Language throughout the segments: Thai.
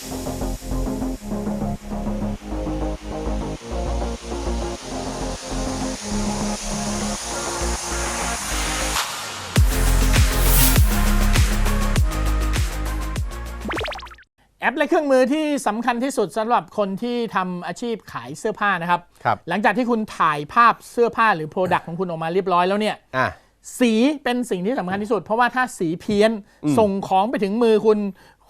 แอปและเครื่องมือที่สำคัญที่สุดสำหรับคนที่ทำอาชีพขายเสื้อผ้านะครับครับหลังจากที่คุณถ่ายภาพเสื้อผ้าหรือโปรดักต์ของคุณออกมาเรียบร้อยแล้วเนี่ยอะสีเป็นสิ่งที่สำคัญที่สุด เพราะว่าถ้าสีเพี้ยนส่งของไปถึงมือคุณ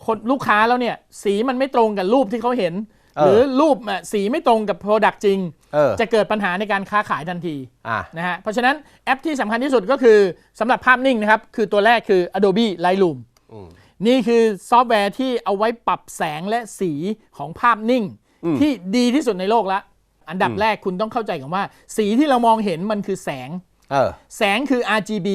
คนลูกค้าแล้วเนี่ย สีมันไม่ตรงกับรูปที่เขาเห็นเออหรือรูปอะสีไม่ตรงกับโปรดักต์จริงเออจะเกิดปัญหาในการค้าขายทันทีอะนะฮะเพราะฉะนั้นแอปที่สำคัญที่สุดก็คือสำหรับภาพนิ่งนะครับ คือตัวแรกคือ Adobe Lightroom นี่คือซอฟต์แวร์ที่เอาไว้ปรับแสงและสีของภาพนิ่ง ที่ดีที่สุดในโลกละ อันดับแรกคุณต้องเข้าใจก่อนว่า สีที่เรามองเห็นมันคือแสงเออแสงคือ RGB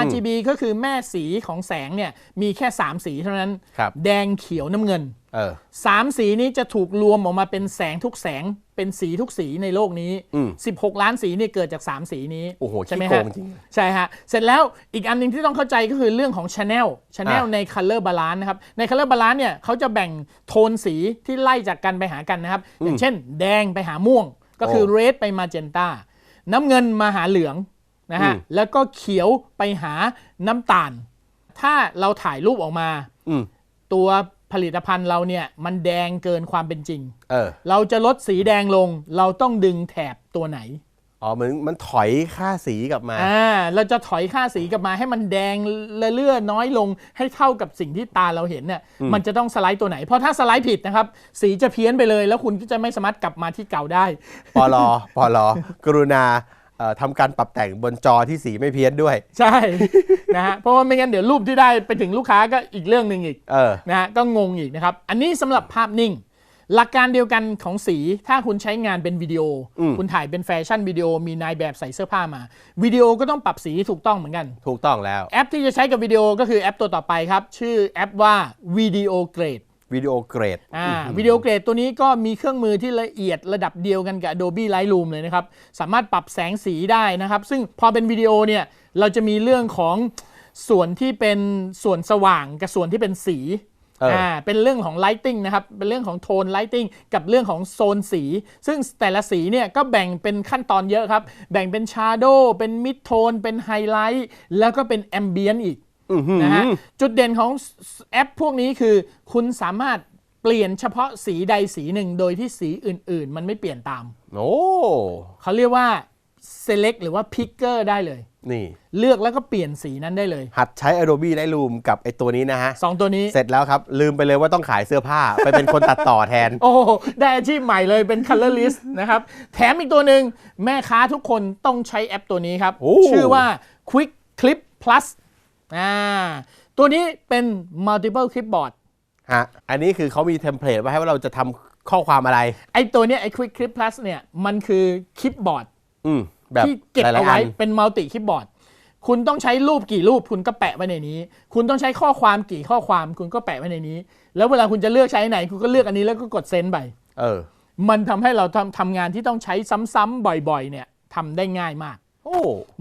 RGB ก็คือแม่สีของแสงเนี่ยมีแค่ 3 สีเท่านั้นครับแดงเขียวน้ำเงินเออสามสีนี้จะถูกรวมออกมาเป็นแสงทุกแสงเป็นสีทุกสีในโลกนี้อืม16 ล้านสีนี่เกิดจาก 3 สีนี้โอ้โหใช่ไหมขี้ฮะโกงจริงใช่ฮะ เสร็จแล้วอีกอันหนึงที่ต้องเข้าใจก็คือเรื่องของ Channel Channel อะใน Color Balance นะครับ ใน Color Balance เนี่ยเขาจะแบ่งโทนสีที่ไล่จากกันไปหากันนะครับ อย่างเช่น แดงไปหาม่วง ก็คือโอ้ red ไปมาเจนตาน้ำเงินมาหาเหลือง นะฮะอืมแล้วก็เขียวไปหาน้ำตาล ถ้าเราถ่ายรูปออกมาอืมตัวผลิตภัณฑ์เราเนี่ยมันแดงเกินความเป็นจริงเออเราจะลดสีแดงลง เราต้องดึงแถบตัวไหน อ๋อเหมือนมันถอยค่าสีกลับมา อ่า เราจะถอยค่าสีกลับมาให้มันแดงเลื่อน้อยลงให้เท่ากับสิ่งที่ตาเราเห็นเนี่ย มันจะต้องสไลด์ตัวไหน เพราะถ้าสไลด์ผิดนะครับ สีจะเพี้ยนไปเลย แล้วคุณก็จะไม่สามารถกลับมาที่เก่าได้ ปลอปลอกรุณาเอ่อ ทำการปรับแต่งบนจอที่สีไม่เพี้ยนด้วย ใช่ นะฮะเพราะว่าไม่งั้นเดี๋ยวรูปที่ได้ไปถึงลูกค้าก็อีกเรื่องหนึ่งอีกเออนะฮะก็งงอีกนะครับ อันนี้สำหรับภาพนิ่ง หลักการเดียวกันของสีถ้าคุณใช้งานเป็นวิดีโอ อืม คุณถ่ายเป็นแฟชั่นวิดีโอมีนายแบบใส่เสื้อผ้ามาวิดีโอก็ต้องปรับสีถูกต้องเหมือนกัน ถูกต้องแล้ว แอปที่จะใช้กับวิดีโอก็คือแอปตัวต่อไปครับ ชื่อแอปว่า Video Grade วิดีโอเกรดอ่าวิดีโอเกรดตัวนี้ก็มีเครื่องมือที่ละเอียดระดับเดียวกันกับ Adobe Lightroom เลยนะครับ สามารถปรับแสงสีได้นะครับ ซึ่งพอเป็นวิดีโอเนี่ยเราจะมีเรื่องของส่วนที่เป็นส่วนสว่างกับส่วนที่เป็นสีเอออ่อ่าเป็นเรื่องของ lighting นะครับ เป็นเรื่องของโทน lighting กับเรื่องของโซนสี ซึ่งแต่ละสีเนี่ยก็แบ่งเป็นขั้นตอนเยอะครับ แบ่งเป็น shadow เป็น mid tone เป็น highlight แล้วก็เป็น ambient อีกอื้อหือ นะฮะจุดเด่นของแอปพวกนี้คือ คุณสามารถเปลี่ยนเฉพาะสีใดสีหนึ่งโดยที่สีอื่น ๆ มันไม่เปลี่ยนตามโอ้เขาเรียกว่า select หรือว่า picker ได้เลย นี่ เลือกแล้วก็เปลี่ยนสีนั้นได้เลย หัดใช้ Adobe Lightroom กับไอตัวนี้นะฮะสองตัวนี้ เสร็จแล้วครับ ลืมไปเลยว่าต้องขายเสื้อผ้า ไปเป็นคนตัดต่อแทน โอ้โหได้อาชีพใหม่เลยเป็น colorlist นะครับ แถมอีกตัวหนึ่งแม่ค้าทุกคนต้องใช้แอปตัวนี้ครับโอ้ชื่อว่า Quick Clip Plus อ่าตัวนี้เป็น multiple clipboard ฮะอันนี้คือเขามีเทมเพลตไว้ให้ว่าเราจะทำข้อความอะไร ไอตัวเนี้ยไอ Quick Clip Plus เนี่ยมันคือคลิปบอร์ดอืมแบบที่เก็บหลาเอายๆไว้อันเป็นมัลติคลิปบอร์ดคุณต้องใช้รูปกี่รูปคุณก็แปะไว้ในนี้ คุณต้องใช้ข้อความกี่ข้อความคุณก็แปะไว้ในนี้ แล้วเวลาคุณจะเลือกใช้ไหน คุณก็เลือกอันนี้แล้วก็กดเซ็นไป เออ มันทำให้เราทำทำงานที่ต้องใช้ซ้ำๆบ่อยๆ เนี่ยทำได้ง่ายมากโอ้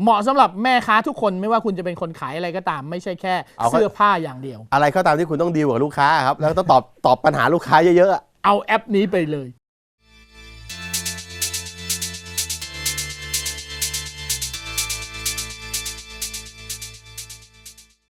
เหมาะสำหรับแม่ค้าทุกคนไม่ว่าคุณจะเป็นคนขายอะไรก็ตาม ไม่ใช่แค่เอาเข้าเสื้อผ้าอย่างเดียว อะไรก็ตามที่คุณต้องดีลกับลูกค้าครับ แล้วต้องตอบตอบปัญหาลูกค้าเยอะๆอะเอาแอปนี้ไปเลย